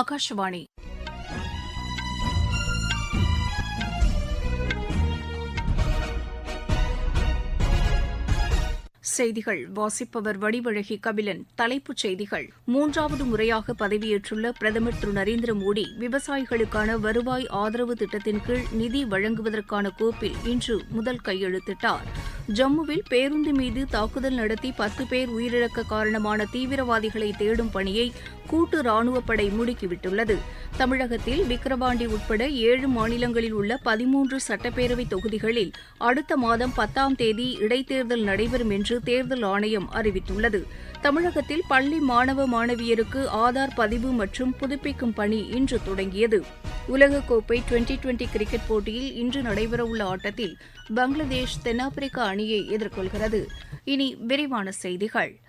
ஆகாஷவாணி செய்திகள். வாசிப்பவர் வடிவழகி கபிலன். தலைப்புச் செய்திகள். மூன்றாவது முறையாக பதவியேற்றுள்ள பிரதமர் திரு நரேந்திர மோடி விவசாயிகளுக்கான வருவாய் ஆதரவு திட்டத்தின் கீழ் நிதி வழங்குவதற்கான கோப்பில் இன்று முதல் கையெழுத்திட்டார். ஜம்முவில் பேருந்து மீது தாக்குதல் நடத்தி பத்து பேர் உயிரிழக்க காரணமான தீவிரவாதிகளை தேடும் பணியை கூட்டு ராணுவப்படை முடுக்கிவிட்டுள்ளது. தமிழகத்தில் விக்கிரவாண்டி உட்பட ஏழு மாநிலங்களில் உள்ள பதிமூன்று சட்டப்பேரவை தொகுதிகளில் அடுத்த மாதம் பத்தாம் தேதி இடைத்தேர்தல் நடைபெறும் என்று தேர்தல் ஆணையம் அறிவித்துள்ளது. தமிழகத்தில் பள்ளி மாணவ மாணவியருக்கு ஆதார் பதிவு மற்றும் புதுப்பிக்கும் பணி இன்று தொடங்கியது. உலகக்கோப்பை டுவெண்டி டுவெண்டி கிரிக்கெட் போட்டியில் இன்று நடைபெறவுள்ள ஆட்டத்தில் பங்களாதேஷ் தென்னாப்பிரிக்கா அணியை எதிர்கொள்கிறது. இனி விரிவான செய்திகள்.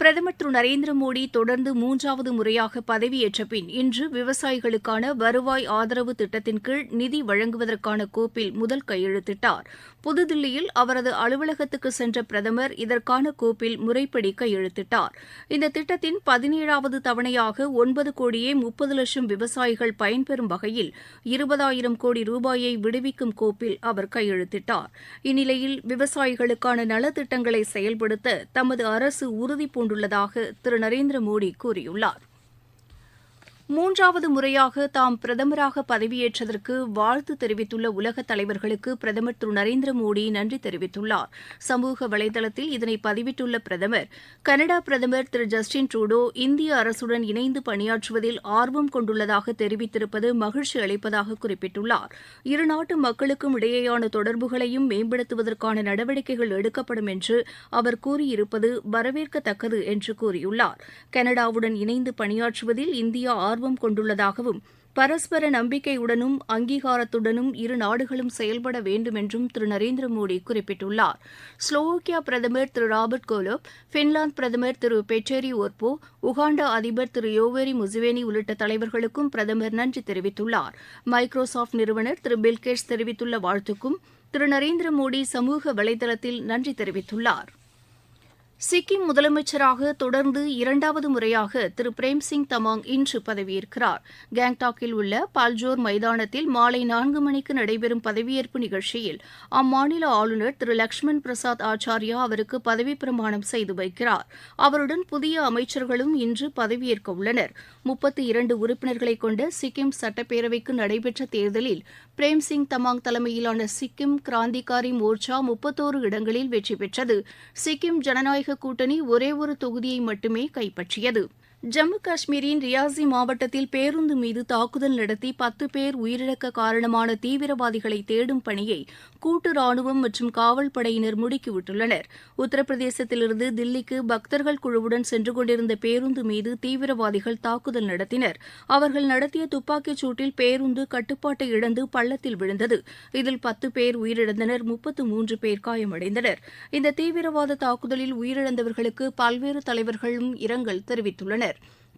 பிரதமர் திரு நரேந்திர மோடி தொடர்ந்து மூன்றாவது முறையாக பதவியேற்ற பின் இன்று விவசாயிகளுக்கான வருவாய் ஆதரவு திட்டத்தின் கீழ் நிதி வழங்குவதற்கான கோப்பில் முதல் கையெழுத்திட்டார். புதுதில்லியில் அவரது அலுவலகத்துக்கு சென்ற பிரதமர் இதற்கான கோப்பில் முறைப்படி கையெழுத்திட்டார். இந்த திட்டத்தின் பதினேழாவது தவணையாக ஒன்பது கோடியே முப்பது லட்சம் விவசாயிகள் பயன்பெறும் வகையில் இருபதாயிரம் கோடி ரூபாயை விடுவிக்கும் கோப்பில் அவர் கையெழுத்திட்டார். இந்நிலையில் விவசாயிகளுக்கான நலத்திட்டங்களை செயல்படுத்த தமது அரசு உறுதி கொண்டுள்ளதாக திரு நரேந்திர மோடி கூறியுள்ளார். மூன்றாவது முறையாக தாம் பிரதமராக பதவியேற்றதற்கு வாழ்த்து தெரிவித்துள்ள உலகத் தலைவர்களுக்கு பிரதமர் திரு. நரேந்திர மோடி நன்றி தெரிவித்துள்ளார். சமூக வலைதளத்தில் இதனை பதிவிட்டுள்ள பிரதமர் கனடா பிரதமர் திரு. ஜஸ்டின் ட்ரூடோ இந்திய அரசுடன் இணைந்து பணியாற்றுவதில் ஆர்வம் கொண்டுள்ளதாக தெரிவித்திருப்பது மகிழ்ச்சி அளிப்பதாக குறிப்பிட்டுள்ளார். இருநாட்டு மக்களுக்கும் இடையேயான தொடர்புகளையும் மேம்படுத்துவதற்கான நடவடிக்கைகள் எடுக்கப்படும் என்று அவர் கூறியிருப்பது வரவேற்கத்தக்கது என்று கூறியுள்ளார். கனடாவுடன் இணைந்து பணியாற்றுவதில் இந்தியா ஆர்வம் கொண்டுள்ளதாகவும் பரஸ்பர நம்பிக்கையுடனும் அங்கீகாரத்துடனும் இரு நாடுகளும் செயல்பட வேண்டும் என்றும் திரு நரேந்திர மோடி குறிப்பிட்டுள்ளார். ஸ்லோவோக்கியா பிரதமர் திரு ராபர்ட் கோலோப் பின்லாந்து பிரதமர் திரு பெட்டேரி ஓர்போ உகாண்டா அதிபர் திரு யோவேரி முசுவேனி உள்ளிட்ட தலைவர்களுக்கும் பிரதமர் நன்றி தெரிவித்துள்ளார். மைக்ரோசாப்ட் நிறுவனர் திரு பில்கேட்ஸ் தெரிவித்துள்ள வாழ்த்துக்கும் திரு நரேந்திர மோடி சமூக வலைதளத்தில் நன்றி தெரிவித்துள்ளார். சிக்கிம் முதலமைச்சராக தொடர்ந்து இரண்டாவது முறையாக திரு. பிரேம்சிங் தமாங் இன்று பதவியேற்கிறார். கேங்டாக்கில் உள்ள பால்ஜோர் மைதானத்தில் மாலை நான்கு மணிக்கு நடைபெறும் பதவியேற்பு நிகழ்ச்சியில் அம்மாநில ஆளுநர் திரு. லக்ஷ்மண் பிரசாத் ஆச்சாரியா அவருக்கு பதவிப்பிரமாணம் செய்து வைக்கிறார். அவருடன் புதிய அமைச்சர்களும் இன்று பதவியேற்க உள்ளனர். முப்பத்தி இரண்டு உறுப்பினர்களை கொண்ட சிக்கிம் சட்டப்பேரவைக்கு நடைபெற்ற தேர்தலில் பிரேம்சிங் தமாங் தலைமையிலான சிக்கிம் கிராந்திகாரி மோர்ச்சா முப்பத்தோரு இடங்களில் வெற்றி பெற்றது. சிக்கிம் ஜனநாயக கூட்டணி ஒரே ஒரு தொகுதியை மட்டுமே கைப்பற்றியது. ஜம்மு காஷ்மீரின் ரியாசி மாவட்டத்தில் பேருந்து மீது தாக்குதல் நடத்தி பத்து பேர் உயிரிழக்க காரணமான தீவிரவாதிகளை தேடும் பணியை கூட்டு ராணுவம் மற்றும் காவல் படையினர் முடுக்கிவிட்டுள்ளனர் உத்தரப்பிரதேசத்திலிருந்து தில்லிக்கு பக்தர்கள் குழுவுடன் சென்று கொண்டிருந்த பேருந்து மீது தீவிரவாதிகள் தாக்குதல் நடத்தினர். அவர்கள் நடத்திய துப்பாக்கிச் சூட்டில் பேருந்து கட்டுப்பாட்டை இழந்து பள்ளத்தில் விழுந்தது. இதில் பத்து பேர் உயிரிழந்தனர் முப்பத்து மூன்று பேர் காயமடைந்தனர். இந்த தீவிரவாத தாக்குதலில் உயிரிழந்தவர்களுக்கு பல்வேறு தலைவர்களும் இரங்கல் தெரிவித்துள்ளனர்.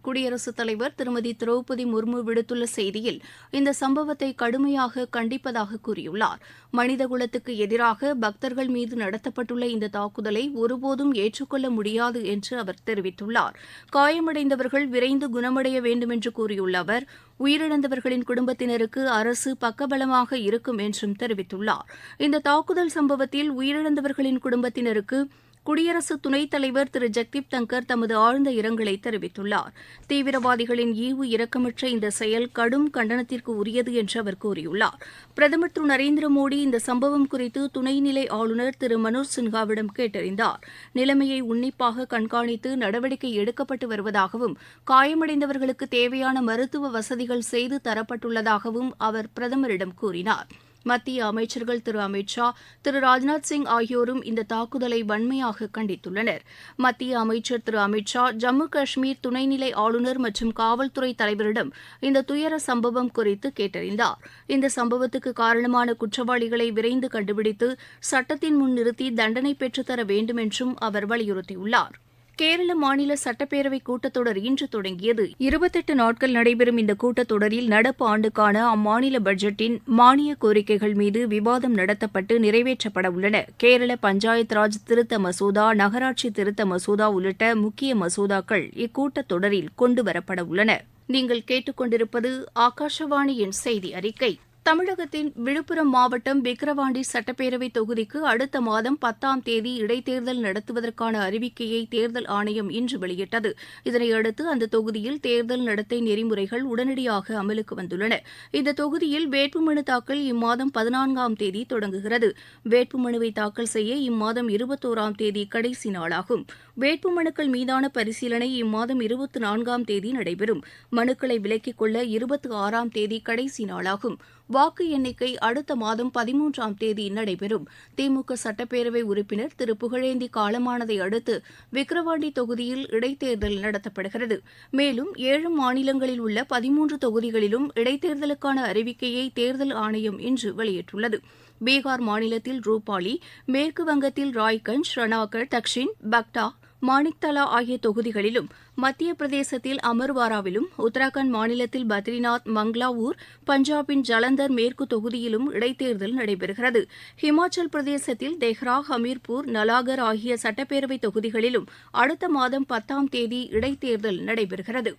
குடியரசுத் தலைவர் திருமதி திரௌபதி முர்மு விடுத்துள்ள செய்தியில் இந்த சம்பவத்தை கடுமையாக கண்டிப்பதாக கூறியுள்ளார். மனிதகுலத்துக்கு எதிராக பக்தர்கள் மீது நடத்தப்பட்டுள்ள இந்த தாக்குதலை ஒருபோதும் ஏற்றுக்கொள்ள முடியாது என்று அவர் தெரிவித்துள்ளார். காயமடைந்தவர்கள் விரைந்து குணமடைய வேண்டும் என்று கூறியுள்ள அவர் உயிரிழந்தவர்களின் குடும்பத்தினருக்கு அரசு பக்கபலமாக இருக்கும் என்றும் தெரிவித்துள்ளார். இந்த தாக்குதல் சம்பவத்தில் உயிரிழந்தவர்களின் குடும்பத்தினருக்கு குடியரசு துணைத் தலைவர் திரு. ஜக்தீப் தங்கர் தமது ஆழ்ந்த இரங்கலை தெரிவித்துள்ளார். தீவிரவாதிகளின் ஈவு இரக்கமற்ற இந்த செயல் கடும் கண்டனத்திற்கு உரியது என்று அவர் கூறியுள்ளார். பிரதமர் திரு. நரேந்திர மோடி இந்த சம்பவம் குறித்து துணைநிலை ஆளுநர் திரு. மனோஜ் சின்ஹாவிடம் கேட்டறிந்தார். நிலைமையை உன்னிப்பாக கண்காணித்து நடவடிக்கை எடுக்கப்பட்டு வருவதாகவும் காயமடைந்தவர்களுக்கு தேவையான மருத்துவ வசதிகள் செய்து தரப்பட்டுள்ளதாகவும் அவர் பிரதமரிடம் கூறினார். மத்திய அமைச்சர்கள் திரு. அமித் ஷா திரு. ராஜ்நாத் சிங் ஆகியோரும் இந்த தாக்குதலை வன்மையாக கண்டித்துள்ளனர். மத்திய அமைச்சர் திரு. அமித் ஷா ஜம்மு காஷ்மீர் துணைநிலை ஆளுநர் மற்றும் காவல்துறை தலைவரிடம் இந்த துயர சம்பவம் குறித்து கேட்டறிந்தார். இந்த சம்பவத்துக்கு காரணமான குற்றவாளிகளை விரைந்து கண்டுபிடித்து சட்டத்தின் முன் நிறுத்தி தண்டனை பெற்றுத்தர வேண்டும் என்றும் அவர் வலியுறுத்தியுள்ளார். கேரள மாநில சட்டப்பேரவை கூட்டத்தொடர் இன்று தொடங்கியது. இருபத்தெட்டு நாட்கள் நடைபெறும் இந்த கூட்டத்தொடரில் நடப்பு ஆண்டுக்கான அம்மாநில பட்ஜெட்டின் மானிய கோரிக்கைகள் மீது விவாதம் நடத்தப்பட்டு நிறைவேற்றப்பட உள்ளன. கேரள பஞ்சாயத் ராஜ் திருத்த மசோதா நகராட்சி திருத்த மசோதா உள்ளிட்ட முக்கிய மசோதாக்கள் இக்கூட்டத்தொடரில் கொண்டுவரப்பட உள்ளன. நீங்கள் கேட்டுக்கொண்டிருப்பது ஆகாஷவாணியின் செய்தி அறிக்கை. தமிழகத்தின் விழுப்புரம் மாவட்டம் விக்கிரவாண்டி சட்டப்பேரவை தொகுதிக்கு அடுத்த மாதம் பத்தாம் தேதி இடைத்தேர்தல் நடத்துவதற்கான அறிவிக்கையை தேர்தல் ஆணையம் இன்று வெளியிட்டது. இதனையடுத்து அந்த தொகுதியில் தேர்தல் நடத்தை நெறிமுறைகள் உடனடியாக அமலுக்கு வந்துள்ளன. இந்த தொகுதியில் வேட்புமனு தாக்கல் இம்மாதம் பதினான்காம் தேதி தொடங்குகிறது. வேட்புமனுவை தாக்கல் செய்ய இம்மாதம் இருபத்தோராம் தேதி கடைசி நாளாகும். வேட்புமனுக்கள் மீதான பரிசீலனை இம்மாதம் இருபத்தி நான்காம் தேதி நடைபெறும். மனுக்களை விலக்கிக் கொள்ள இருபத்தி ஆறாம் தேதி கடைசி நாளாகும். வாக்கு எண்ணிக்கை அடுத்த மாதம் பதிமூன்றாம் தேதி நடைபெறும். திமுக சட்டப்பேரவை உறுப்பினர் திரு. புகழேந்தி காலமானதை அடுத்து விக்கிரவாண்டி தொகுதியில் இடைத்தேர்தல் நடத்தப்படுகிறது. மேலும் ஏழு மாநிலங்களில் உள்ள பதிமூன்று தொகுதிகளிலும் இடைத்தேர்தலுக்கான அறிவிக்கையை தேர்தல் ஆணையம் இன்று வெளியிட்டுள்ளது. பீகார் மாநிலத்தில் ரூபாலி மேற்கு வங்கத்தில் ராய்கஞ்ச் ரணாகர் தக்ஷின் பக்டா மாணிக்தலா ஆகிய தொகுதிகளிலும் மத்திய பிரதேசத்தில் அமர்வாராவிலும் உத்தராகண்ட் மாநிலத்தில் பத்ரிநாத் மங்லாவூர் பஞ்சாபின் ஜலந்தர் மேற்கு தொகுதியிலும் இடைத்தேர்தல் நடைபெறுகிறது. ஹிமாச்சல் பிரதேசத்தில் தெஹ்ரா ஹமீர்பூர் நலாகர் ஆகிய சட்டப்பேரவை தொகுதிகளிலும் அடுத்த மாதம் பத்தாம் தேதி இடைத்தேர்தல் நடைபெறுகிறது.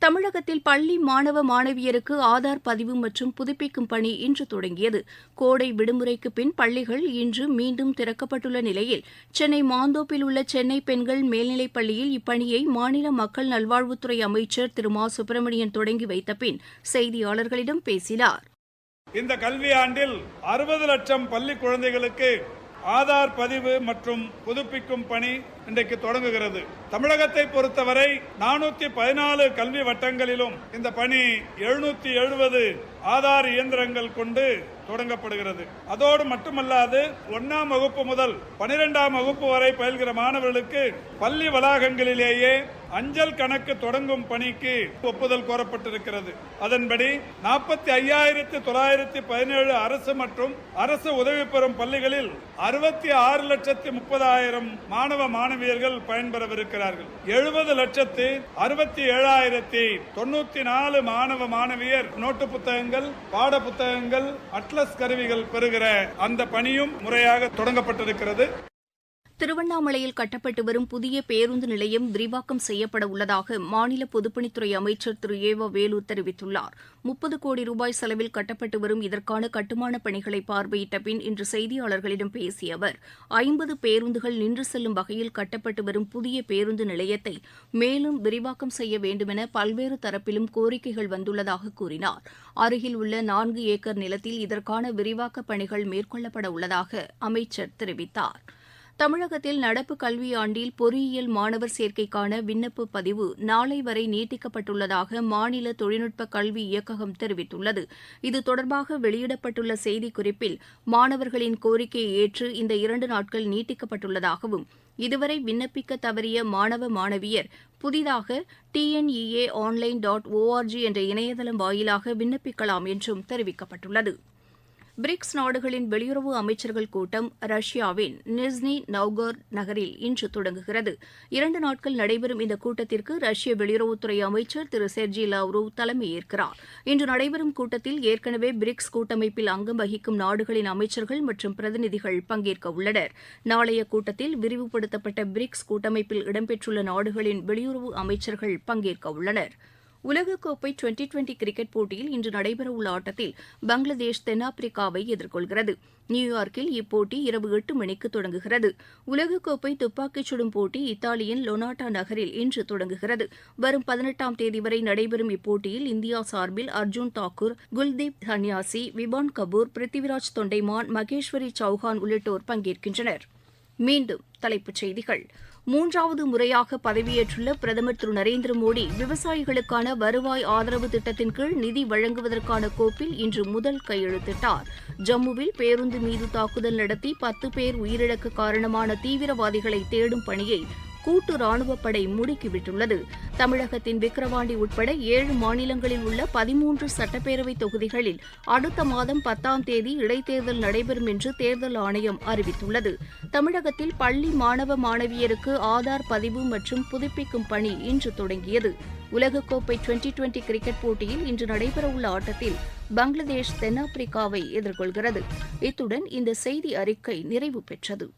தமிழகத்தில் பள்ளி மாணவ மாணவியருக்கு ஆதார் பதிவு மற்றும் புதுப்பிக்கும் பணி இன்று தொடங்கியது. கோடை விடுமுறைக்கு பின் பள்ளிகள் இன்று மீண்டும் திறக்கப்பட்டுள்ள நிலையில் சென்னை மாந்தோப்பில் உள்ள சென்னை பெண்கள் மேல்நிலைப் பள்ளியில் இப்பணியை மாநில மக்கள் நல்வாழ்வுத்துறை அமைச்சர் திரு. மா. சுப்பிரமணியன் தொடங்கி வைத்த பின் செய்தியாளர்களிடம் பேசினார். இந்த கல்வியாண்டில் அறுபது லட்சம் பள்ளி குழந்தைகளுக்கு ஆதார் பதிவு மற்றும் புதுப்பிக்கும் பணி இன்றைக்கு தொடங்குகிறது. தமிழகத்தை பொறுத்தவரை நானூத்தி பதினாலு கல்வி வட்டங்களிலும் இந்த பணி எழுநூத்தி எழுபது ஆதார் இயந்திரங்கள் கொண்டு தொடங்கப்படுகிறது. அதோடு மட்டுமல்லாது ஒன்னாம் வகுப்பு முதல் பனிரெண்டாம் வகுப்பு வரை பயில்கிற மாணவர்களுக்கு பள்ளி வளாகங்களிலேயே அஞ்சல் கணக்கு தொடங்கும் பணிக்கு ஒப்புதல் கோரப்பட்டிருக்கிறது. அதன்படி நாற்பத்தி ஐயாயிரத்தி தொள்ளாயிரத்தி பதினேழு அரசு மற்றும் அரசு உதவி பெறும் பள்ளிகளில் அறுபத்தி ஆறு லட்சத்தி முப்பதாயிரம் மாணவ மாணவியர்கள் பயன்பெறவிருக்கிறார்கள். எழுபது லட்சத்து அறுபத்தி ஏழாயிரத்தி தொண்ணூத்தி நாலு மாணவ மாணவியர் நோட்டு புத்தகங்கள் பாட புத்தகங்கள் அட்ல அட்லஸ் கருவிகள் பெறுகிற அந்த பணியும் முறையாக தொடங்கப்பட்டிருக்கிறது. திருவண்ணாமலையில் கட்டப்பட்டு வரும் புதிய பேருந்து நிலையம் விரிவாக்கம் செய்யப்பட உள்ளதாக மாநில பொதுப்பணித்துறை அமைச்சர் திரு. ஏ. வேலூர் தெரிவித்துள்ளார். முப்பது கோடி ரூபாய் செலவில் கட்டப்பட்டு வரும் இதற்கான கட்டுமானப் பணிகளை பார்வையிட்ட பின் இன்று செய்தியாளர்களிடம் பேசிய அவர் ஐம்பது பேருந்துகள் நின்று செல்லும் வகையில் கட்டப்பட்டு வரும் புதிய பேருந்து நிலையத்தை மேலும் விரிவாக்கம் செய்ய வேண்டுமென பல்வேறு தரப்பிலும் கோரிக்கைகள் வந்துள்ளதாக கூறினார். அருகில் உள்ள நான்கு ஏக்கர் நிலத்தில் இதற்கான விரிவாக்கப் பணிகள் மேற்கொள்ளப்பட உள்ளதாக அமைச்சர் தெரிவித்தார். தமிழகத்தில் நடப்பு கல்வியாண்டில் பொறியியல் மாணவர் சேர்க்கைக்கான விண்ணப்ப பதிவு நாளை வரை நீட்டிக்கப்பட்டுள்ளதாக மாநில தொழில்நுட்ப கல்வி இயக்ககம் தெரிவித்துள்ளது. இது தொடர்பாக வெளியிடப்பட்டுள்ள செய்திக்குறிப்பில் மாணவர்களின் கோரிக்கையை ஏற்று இந்த இரண்டு நாட்கள் நீட்டிக்கப்பட்டுள்ளதாகவும் இதுவரை விண்ணப்பிக்க தவறிய மாணவ மாணவியர் புதிதாக டிஎன்இஏ ஆன்லைன் டாட் ஓஆர்ஜி என்ற இணையதளம் வாயிலாக விண்ணப்பிக்கலாம் என்றும் தெரிவிக்கப்பட்டுள்ளது. பிரிக்ஸ் நாடுகளின் வெளியுறவு அமைச்சர்கள் கூட்டம் ரஷ்யாவின் நிஸ்னி நவ்கோர் நகரில் இன்று தொடங்குகிறது. இரண்டு நாட்கள் நடைபெறும் இந்த கூட்டத்திற்கு ரஷ்ய வெளியுறவுத்துறை அமைச்சர் திரு செர்ஜி லாவ்ரோவ் தலைமையேற்கிறார். இன்று நடைபெறும் கூட்டத்தில் ஏற்கனவே பிரிக்ஸ் கூட்டமைப்பில் அங்கம் வகிக்கும் நாடுகளின் அமைச்சர்கள் மற்றும் பிரதிநிதிகள் பங்கேற்க உள்ளனர். நாளைய கூட்டத்தில் விரிவுபடுத்தப்பட்ட பிரிக்ஸ் கூட்டமைப்பில் இடம்பெற்றுள்ள நாடுகளின் வெளியுறவு அமைச்சர்கள் பங்கேற்க உள்ளனா் உலகக்கோப்பை டுவெண்டி டுவெண்டி கிரிக்கெட் போட்டியில் இன்று நடைபெறவுள்ள ஆட்டத்தில் பங்களாதேஷ் தென்னாப்பிரிக்காவை எதிர்கொள்கிறது. நியூயார்க்கில் இப்போட்டி இரவு எட்டு மணிக்கு தொடங்குகிறது. உலகக்கோப்பை துப்பாக்கிச் சுடும் போட்டி இத்தாலியின் லொனாட்டா நகரில் இன்று தொடங்குகிறது. வரும் பதினெட்டாம் தேதி வரை நடைபெறும் இப்போட்டியில் இந்தியா சார்பில் அர்ஜுன் தாக்கூர் குல்தீப் சன்யாசி விபான் கபூர் பிருத்திவிராஜ் தொண்டைமான் மகேஸ்வரி சௌஹான் உள்ளிட்டோர் பங்கேற்கின்றனர். மீண்டும் தலைப்புச் செய்திகள். மூன்றாவது முறையாக பதவியேற்றுள்ள பிரதமர் திரு நரேந்திர மோடி விவசாயிகளுக்கான வருவாய் ஆதரவு திட்டத்தின் கீழ் நிதி வழங்குவதற்கான கோப்பில் இன்று முதல் கையெழுத்திட்டார். ஜம்முவில் பேருந்து மீது தாக்குதல் நடத்தி பத்து பேர் உயிரிழக்க காரணமான தீவிரவாதிகளை தேடும் பணியை கூட்டு ராணுவப்படை முடுக்கிவிட்டுள்ளது. தமிழகத்தின் விக்கிரவாண்டி உட்பட ஏழு மாநிலங்களில் உள்ள பதிமூன்று சட்டப்பேரவை தொகுதிகளில் அடுத்த மாதம் பத்தாம் தேதி இடைத்தேர்தல் நடைபெறும் என்று தேர்தல் ஆணையம் அறிவித்துள்ளது. தமிழகத்தில் பள்ளி மாணவ மாணவியருக்கு ஆதார் பதிவு மற்றும் புதுப்பிக்கும் பணி இன்று தொடங்கியது. உலகக்கோப்பை டுவெண்டி டுவெண்டி கிரிக்கெட் போட்டியில் இன்று நடைபெறவுள்ள ஆட்டத்தில் பங்களாதேஷ் தென்னாப்பிரிக்காவை எதிர்கொள்கிறது. இத்துடன் இந்த செய்தி அறிக்கை நிறைவு பெற்றது.